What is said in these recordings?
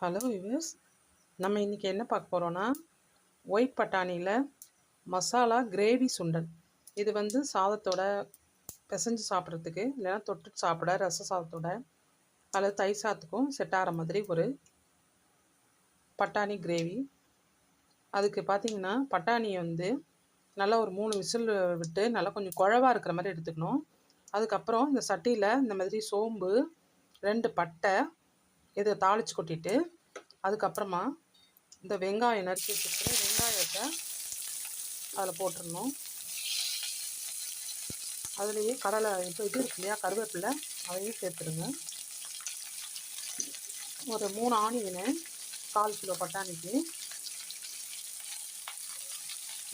Hello viewers நம்ம இன்றைக்கி என்ன பார்க்க போகிறோன்னா ஒயிட் பட்டாணியில் மசாலா கிரேவி சுண்டல். இது வந்து சாதத்தோட பிசைஞ்சு சாப்பிட்றதுக்கு இல்லைன்னா தொட்டு சாப்பிட ரச சாதத்தோட அல்லது தை சாதத்துக்கும் செட் ஆகிற மாதிரி ஒரு பட்டாணி கிரேவி அதுக்கு பார்த்திங்கன்னா பட்டாணியை வந்து நல்லா ஒரு மூணு விசில் விட்டு நல்லா கொஞ்சம் குழவாக இருக்கிற மாதிரி எடுத்துக்கணும். அதுக்கப்புறம் இந்த சட்டியில் இந்த மாதிரி சோம்பு ரெண்டு பட்டை இதை தாளித்து கொட்டிட்டு அதுக்கப்புறமா இந்த வெங்காயம் நறுக்கி வச்சுருக்கிற வெங்காயத்தை அதில் போட்டுடணும். அதுலேயே கடலை இப்போ இது இருக்கு இல்லையா கருவேப்பிலை அதையும் சேர்த்துருங்க ஒரு மூணு ஆனியனு கால் கிலோ பட்டாணிக்கு.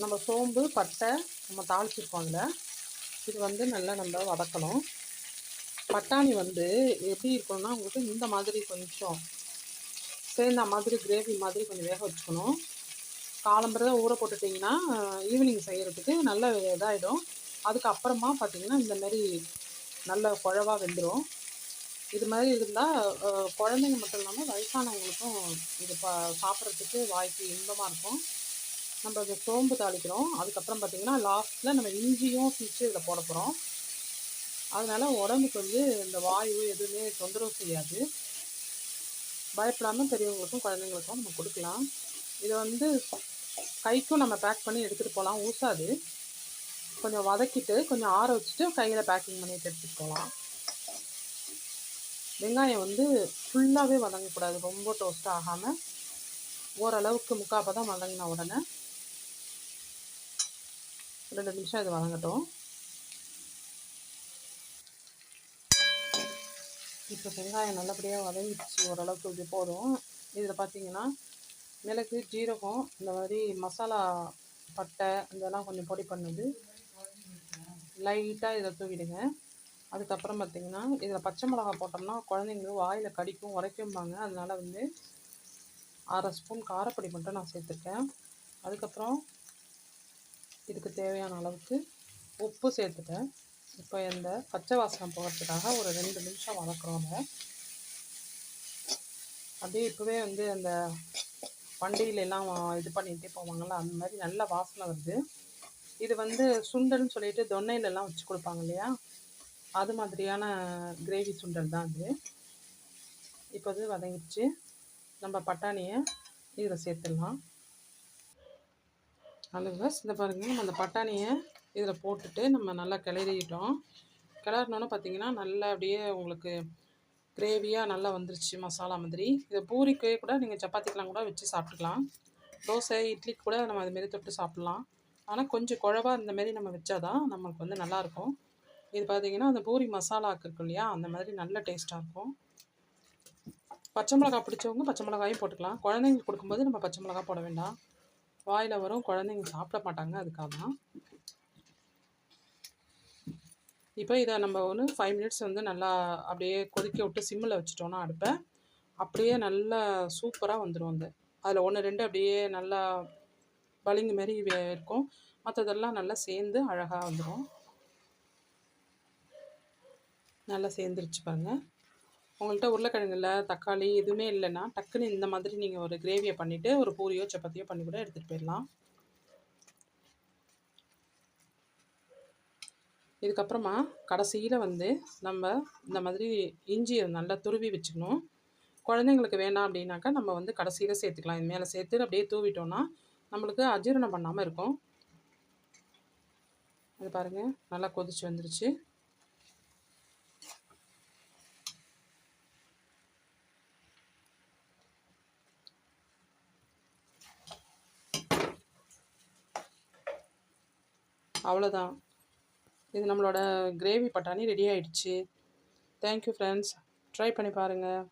நம்ம சோம்பு பட்டை நம்ம தாளிச்சிருக்கோம் அதில். இது வந்து நல்லா நம்ம வதக்கணும். பட்டாணி வந்து எப்படி இருக்கணும்னா உங்களுக்கு இந்த மாதிரி கொஞ்சம் சேர்ந்த மாதிரி கிரேவி மாதிரி கொஞ்சம் வேக வச்சுக்கணும். காலம்பரை ஊற போட்டுட்டிங்கன்னா ஈவினிங் செய்கிறதுக்கு நல்ல இதாகிடும் அதுக்கப்புறமா பார்த்திங்கன்னா இந்த மாதிரி நல்ல குழவாக வெந்துடும் இது மாதிரி இருந்தால் குழந்தைங்க மட்டும் இல்லாமல் வயசானவங்களுக்கும் இது பா சாப்பிட்றதுக்கு வாய்ப்பு இன்பமாக இருக்கும். நம்ம இந்த சோம்பு தாளிக்கிறோம். அதுக்கப்புறம் பார்த்திங்கன்னா லாஸ்ட்டில் நம்ம இஞ்சியும் சீச்சு இதில் போட போகிறோம் அதனால் உடம்புக்கு வந்து இந்த வாயு எதுவுமே தொந்தரவு செய்யாது. பயப்படாமல் பெரியவங்களுக்கும் குழந்தைங்களுக்கும் நம்ம கொடுக்கலாம். இதை வந்து கைக்கும் நம்ம பேக் பண்ணி எடுத்துகிட்டு போகலாம் ஊசாது. கொஞ்சம் வதக்கிட்டு கொஞ்சம் ஆற வச்சுட்டு கையில் பேக்கிங் பண்ணிட்டு எடுத்துகிட்டு போகலாம் வெங்காயம் வந்து ஃபுல்லாகவே வதங்கக்கூடாது ரொம்ப டோஸ்ட் ஆகாமல் ஓரளவுக்கு முக்காப்பதான் வதங்கின உடனே ரெண்டு நிமிஷம் இது வதங்கட்டும். இப்போ வெங்காயம் நல்லபடியாக வதங்கிடுச்சு ஓரளவுக்கு இது போதும். இதில் பார்த்தீங்கன்னா மிளகு ஜீரகம் இந்த மாதிரி மசாலா பட்டை இதெல்லாம் கொஞ்சம் பொடி பண்ணது. லைட்டாக இதை தூவிடுங்க. அதுக்கப்புறம் பார்த்திங்கன்னா இதில் பச்சை மிளகா போட்டோம்னா குழந்தைங்களும் வாயில் கடிக்கும் உரைக்கும்பாங்க. அதனால் வந்து அரை ஸ்பூன் காரப்பொடி மட்டும் நான் சேர்த்துருக்கேன். அதுக்கப்புறம் இதுக்கு தேவையான அளவுக்கு உப்பு சேர்த்துட்டேன். இப்போ இந்த பச்சை வாசனம் போகிறதுக்காக ஒரு ரெண்டு நிமிஷம் வளர்க்குறோம் அப்படியே இப்போவே வந்து அந்த வண்டியிலெல்லாம் இது பண்ணிகிட்டே போவாங்கள்ல அந்த மாதிரி நல்ல வாசனை வருது. இது வந்து சுண்டல்னு சொல்லிட்டு தொன்னையிலலாம் வச்சு கொடுப்பாங்க இல்லையா? அது மாதிரியான கிரேவி சுண்டல் தான் அது. இப்போ இது வதங்கிடுச்சு. நம்ம பட்டாணியை இதில் சேர்த்துடலாம். அலுவஸ் இந்த பாருங்கள் நம்ம அந்த பட்டாணியை இதில் போட்டுட்டு நம்ம நல்லா கிளறிட்டோம். கிளறினோன்னு பார்த்தீங்கன்னா நல்லா அப்படியே உங்களுக்கு கிரேவியாக நல்லா வந்துருச்சு மசாலா மாதிரி. இதை பூரிக்கே கூட நீங்கள் சப்பாத்திக்கெலாம் கூட வச்சு சாப்பிட்டுக்கலாம். தோசை இட்லிக்கு கூட நம்ம அதுமாரி தொட்டு சாப்பிட்லாம். ஆனால் கொஞ்சம் குழவா இந்தமாரி நம்ம வச்சாதான் நம்மளுக்கு வந்து நல்லாயிருக்கும் இது பார்த்திங்கன்னா அந்த பூரி மசாலாக்கு இருக்கு இல்லையா அந்த மாதிரி நல்ல டேஸ்ட்டாக இருக்கும். பச்சை மிளகா பிடிச்சவங்க பச்சை மிளகாயும் போட்டுக்கலாம். குழந்தைங்களுக்கு கொடுக்கும்போது நம்ம பச்சை மிளகா போட வேண்டாம். வாயில் வரும் குழந்தைங்க சாப்பிட மாட்டாங்க அதுக்காக தான். இப்போ இதை நம்ம ஒன்று ஃபைவ் மினிட்ஸ் வந்து நல்லா அப்படியே கொதிக்க விட்டு சிம்மில் வச்சுட்டோன்னா அடுப்பை அப்படியே நல்லா சூப்பராக வந்துடும் அந்த. அதில் ஒன்று ரெண்டு அப்படியே நல்லா பளிங்கு மாரி இருக்கும். மற்றதெல்லாம் நல்லா சேர்ந்து அழகாக வந்துடும் நல்லா சேர்ந்துருச்சு பாருங்கள் உங்கள்கிட்ட உருளைக்கிழங்குல தக்காளி எதுவுமே இல்லைன்னா டக்குன்னு இந்த மாதிரி நீங்கள் ஒரு கிரேவியை பண்ணிவிட்டு ஒரு பூரியோ சப்பாத்தியோ பண்ணி கூட எடுத்துகிட்டு போயிடலாம். இதுக்கப்புறமா கடைசியில் வந்து நம்ம இந்த மாதிரி இஞ்சியை நல்லா துருவி வச்சுக்கணும். குழந்தைங்களுக்கு வேணாம் அப்படின்னாக்கா நம்ம வந்து கடைசியில் சேர்த்துக்கலாம். இது மேலே சேர்த்து அப்படியே தூவிட்டோன்னா நம்மளுக்கு அஜீரணம் பண்ணாமல் இருக்கும். அது பாருங்கள் நல்லா கொதிச்சு வந்துருச்சு. அவ்வளோதான் இது நம்மளோட கிரேவி பட்டாணி ரெடி ஆகிடுச்சு தேங்க்யூ ஃப்ரெண்ட்ஸ் ட்ரை பண்ணி பாருங்கள்